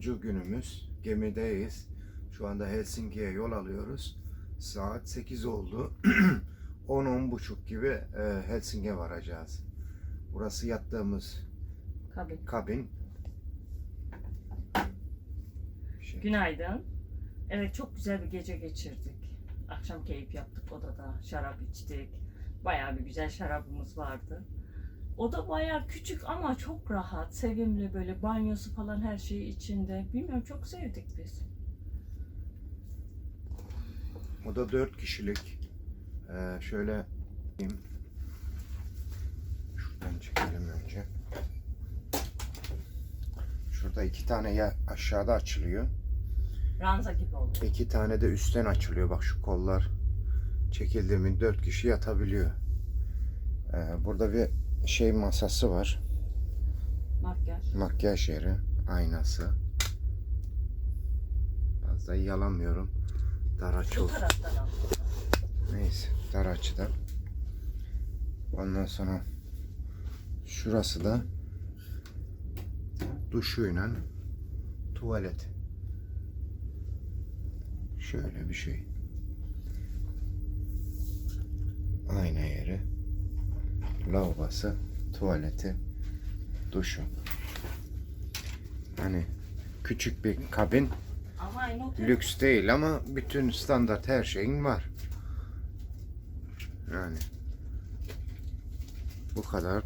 Günaydın. Bugün 9. günümüz. Gemideyiz. Şu anda Helsinki'ye yol alıyoruz. Saat 8 oldu. 10-10.30 gibi e, Helsinki'ye varacağız. Burası yattığımız Kabin. kabin. Şey. Günaydın. Evet çok güzel bir gece geçirdik. Akşam keyif yaptık odada. Şarap içtik. Bayağı bir güzel şarabımız vardı. Oda bayağı küçük ama çok rahat, sevimli böyle banyosu falan her şeyi içinde. Bilmiyorum çok sevdik biz. O da 4 kişilik. Ee, şöyle diyeyim. Şuradan çekelim önce. Şurada iki tane ya aşağıda açılıyor. Ranza gibi oldu. İki tane de üstten açılıyor. Bak şu kollar çekildi mi dört kişi yatabiliyor. Ee, burada bir şey masası var. Makyaj. Makyaj yeri. Aynası. Fazla yalamıyorum. Dar açı Bu olsun. taraftan al. Neyse dar açıda. Ondan sonra şurası da duşuyla tuvalet. Şöyle bir şey. Ayna yeri. Lavabosu, tuvaleti, duşu. Hani küçük bir kabin. Lüks değil ama bütün standart her şeyin var. Yani bu kadar.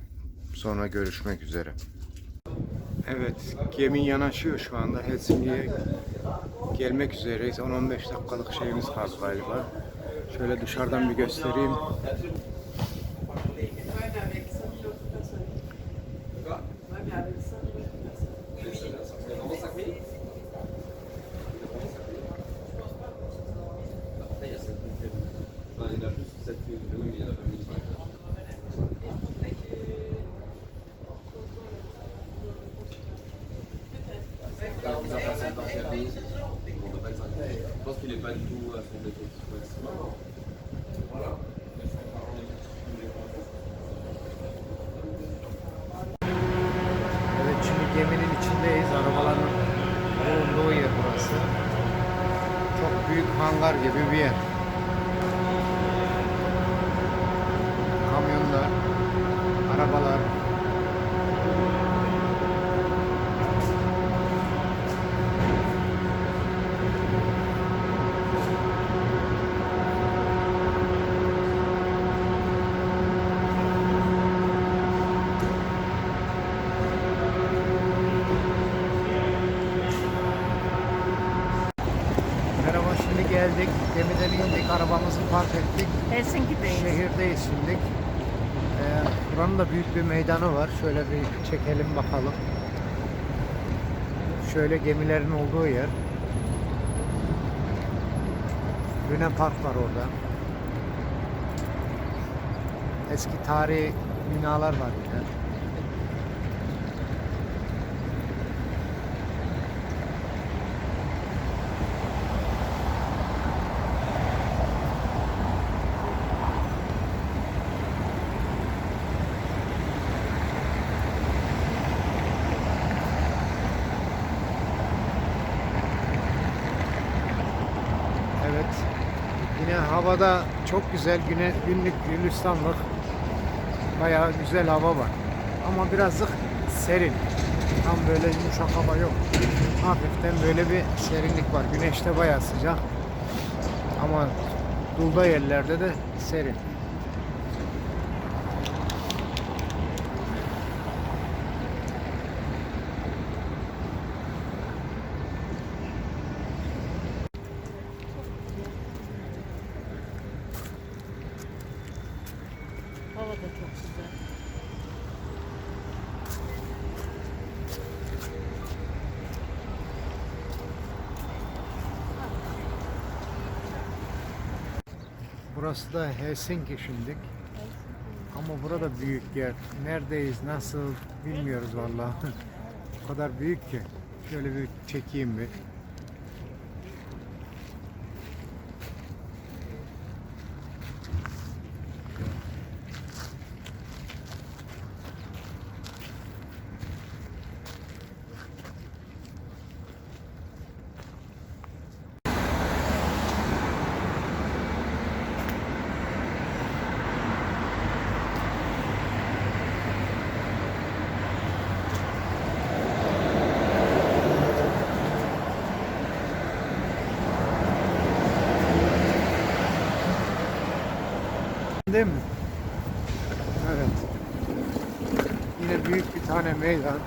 Sonra görüşmek üzere. Evet, gemi yanaşıyor şu anda. Helsinki'ye gelmek üzereyiz. 10-15 dakikalık şeyimiz kaldı galiba. Şöyle dışarıdan bir göstereyim. İçindeyiz. Arabaların bulunduğu yer burası. Çok büyük hangar gibi bir yer. Kamyonlar, arabalar. Helsinki'deyiz. Şehirdeyiz şimdi. Ee, buranın da büyük bir meydanı var. Şöyle bir çekelim bakalım. Şöyle gemilerin olduğu yer. Luna Park var orada. Eski tarihi binalar var yine. Evet. Yine havada çok güzel güne, günlük gülistanlık. Bayağı güzel hava var. Ama birazcık serin. Tam böyle yumuşak hava yok. Hafiften böyle bir serinlik var. Güneş de bayağı sıcak. Ama dulda yerlerde de serin. Hava da çok güzel. Burası da Helsinki şimdi. Ama burada büyük yer. Neredeyiz, nasıl bilmiyoruz vallahi. o kadar büyük ki. Şöyle bir çekeyim bir. Değil mi? Evet. Yine büyük bir tane meydan.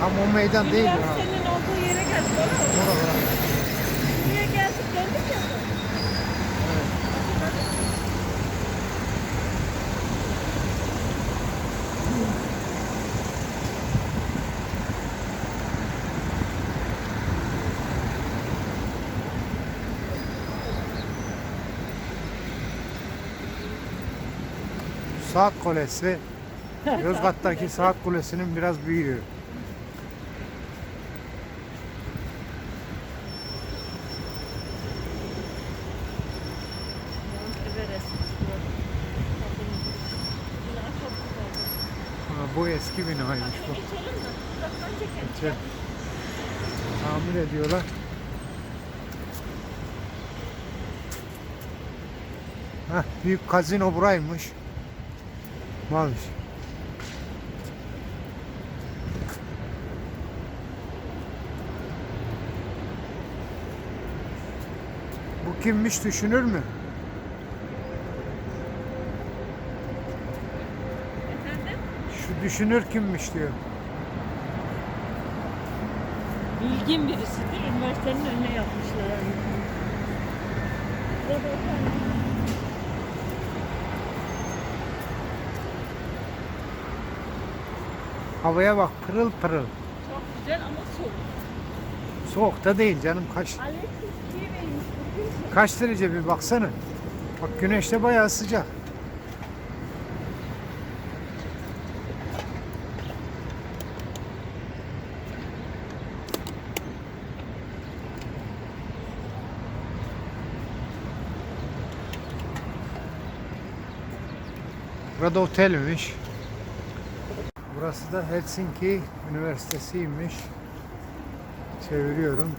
Tam o meydan değil mi? Üniversitenin olduğu yere. Oraya, Orada, orada. buraya geldik döndük ya. Saat Kulesi. Yozgat'taki Saat Kulesi'nin biraz büyüğü. Bu eski binaymış bu. Geçelim. Tamir ediyorlar. Heh, büyük kazino buraymış. Varmış. Bu kimmiş düşünür mü? Efendim? Şu düşünür kimmiş diyor. Bilgin birisidir. Üniversitenin önüne yapmışlar. Havaya bak pırıl pırıl. Çok güzel ama soğuk. Soğukta değil canım kaç kaç derece bir baksana. Bak güneşte bayağı sıcak. Burada otelmiş. Burası da Helsinki Üniversitesi'ymiş. Çeviriyorum.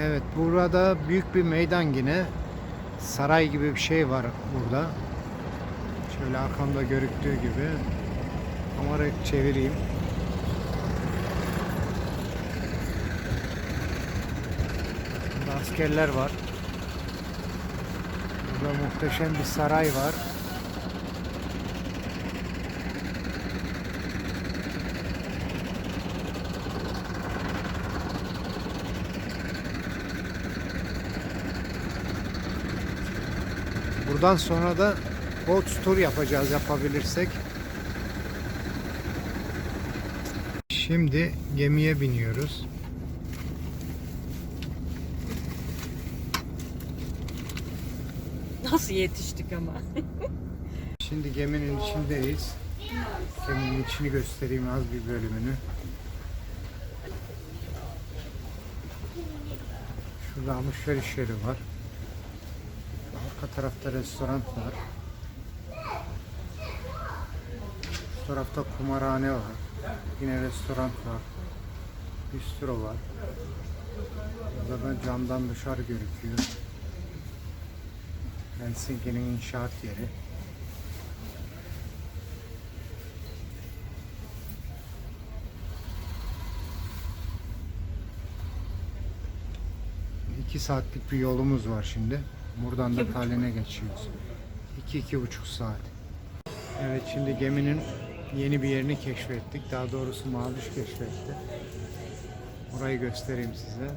Evet burada büyük bir meydan yine. Saray gibi bir şey var burada. Şöyle arkamda görüktüğü gibi. Kamerayı çevireyim. Burada askerler var. Burada muhteşem bir saray var. Buradan sonra da boat tur yapacağız yapabilirsek. Şimdi gemiye biniyoruz. Nasıl yetiştik ama? Şimdi geminin içindeyiz. Geminin içini göstereyim az bir bölümünü. Şurada alışveriş yeri var. Arka tarafta restoran var. Şu tarafta kumarhane var. Yine restoran var. Bistro var. Burada da camdan dışarı görüküyor. Helsinki'nin inşaat yeri. İki saatlik bir yolumuz var şimdi. Buradan da. Tallinn'e geçiyoruz. İki, iki buçuk saat. Evet şimdi geminin yeni bir yerini keşfettik. Daha doğrusu Maviş keşfetti. Orayı göstereyim size.